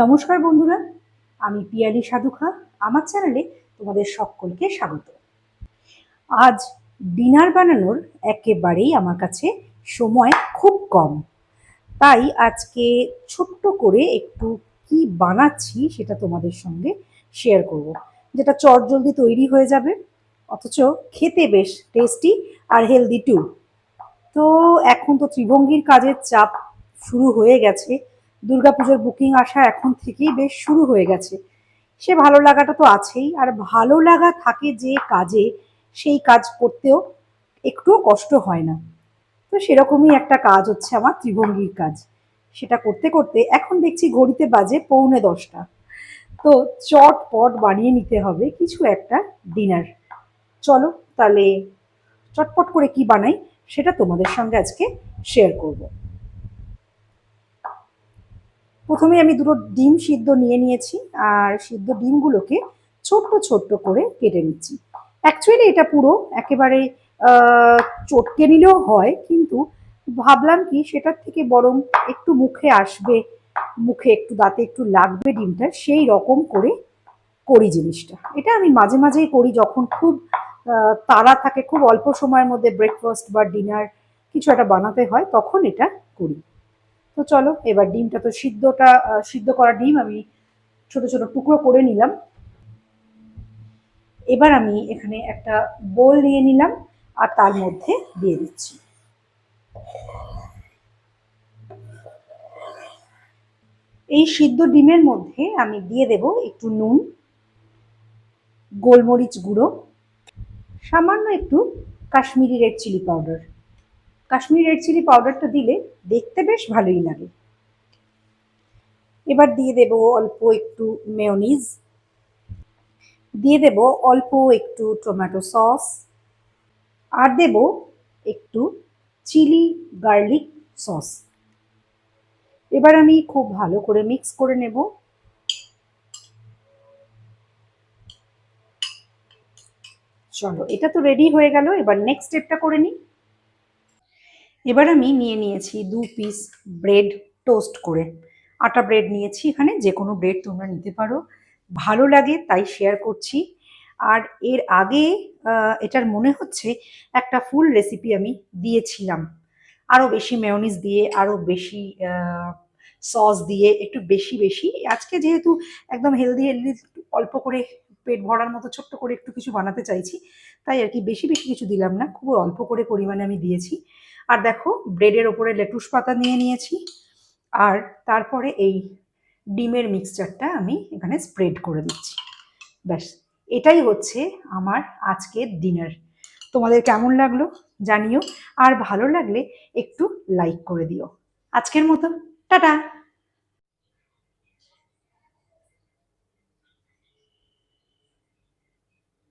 নমস্কার বন্ধুরা, আমি পিয়ালি সাধুখা, আমার চ্যানেলে তোমাদের সকলকে স্বাগত। আজ ডিনার বানানোর একেবারেই আমার কাছে সময় খুব কম। তাই আজকে ছোট্ট করে একটু কি বানাচ্ছি সেটা তোমাদের সঙ্গে শেয়ার করব। যেটা চটজলদি তৈরি হয়ে যাবে, অথচ খেতে বেশ টেস্টি আর হেলদি টু তো এখন তো ত্রিভঙ্গির কাজের চাপ শুরু হয়ে গেছে দুর্গাপুজোর বুকিং আসা এখন থেকেই বেশ শুরু হয়ে গেছে। সে ভালো লাগাটা তো আছেই, আর ভালো লাগা থাকে যে কাজে, সেই কাজ করতেও একটুও কষ্ট হয় না। তো সেরকমই একটা কাজ হচ্ছে আমার ত্রিভঙ্গির কাজ। সেটা করতে করতে এখন দেখছি ঘড়িতে বাজে পৌনে দশটা। তো চটপট বানিয়ে নিতে হবে কিছু একটা ডিনার। চলো তাহলে চটপট করে কি বানাই সেটা তোমাদের সঙ্গে আজকে শেয়ার করব। প্রথমে আমি দুটো ডিম সিদ্ধ নিয়ে নিয়েছি আর সিদ্ধ ডিমগুলোকে ছোট্ট ছোট্ট করে কেটে নিচ্ছি। অ্যাকচুয়ালি এটা পুরো একেবারে চটকে নিলেও হয়, কিন্তু ভাবলাম কি সেটার থেকে বরং একটু মুখে আসবে, মুখে একটু দাঁতে একটু লাগবে ডিমটা, সেই রকম করে করি জিনিসটা। এটা আমি মাঝে মাঝেই করি যখন খুব তাড়া থাকে, খুব অল্প সময়ের মধ্যে ব্রেকফাস্ট বা ডিনার কিছু একটা বানাতে হয়, তখন এটা করি। তো চলো, এবার ডিমটা তো সিদ্ধটা সিদ্ধ করা ডিম আমি ছোট ছোট টুকরো করে নিলাম। এবার আমি এখানে একটা বোল নিয়ে নিলাম আর তার মধ্যে দিয়ে দিচ্ছি। এই সিদ্ধ ডিমের মধ্যে আমি দিয়ে দেব একটু নুন, গোলমরিচ গুঁড়ো, সামান্য একটু Kashmiri red chilli powder Kashmiri red chilli পাউডারটা দিলে দেখতে বেশ ভালোই লাগে। এবার দিয়ে দেব অল্প একটু মেয়নিজ দিয়ে দেব অল্প একটু টমেটো সস আর দেব একটু চিলি গার্লিক সস এবার আমি খুব ভালো করে মিক্স করে নেব। চলো, এটা তো রেডি হয়ে গেল, এবার নেক্সট স্টেপটা করে নিই। এবার আমি নিয়ে নিয়েছি দু পিস ব্রেড টোস্ট করে। আটা ব্রেড নিয়েছি, এখানে যে কোনো ব্রেড তোমরা নিতে পারো। ভালো লাগে, তাই শেয়ার করছি। আর এর আগে এটার মনে হচ্ছে একটা ফুল রেসিপি আমি দিয়েছিলাম। আরও বেশি মেয়নিজ দিয়ে আরও বেশি সস দিয়ে, একটু বেশি বেশি। আজকে যেহেতু একদম হেলদি হেলদি অল্প করে পেট ভরার মতো, ছোট্ট করে একটু কিছু বানাতে চাইছি, তাই আর কি বেশি বেশি কিছু দিলাম না। খুব অল্প করে পরিমাণে আমি দিয়েছি। আর দেখো ব্রেডের ওপরে লেটুস পাতা নিয়ে নিয়েছি। আর তারপরে এই ডিমের মিক্সচারটা আমি এখানে স্প্রেড করে দিচ্ছি। ব্যাস, এটাই হচ্ছে আমার আজকের ডিনার তোমাদের কেমন লাগল জানিও, আর ভালো লাগলে একটু লাইক করে দিও। আজকের মতো, টাটা!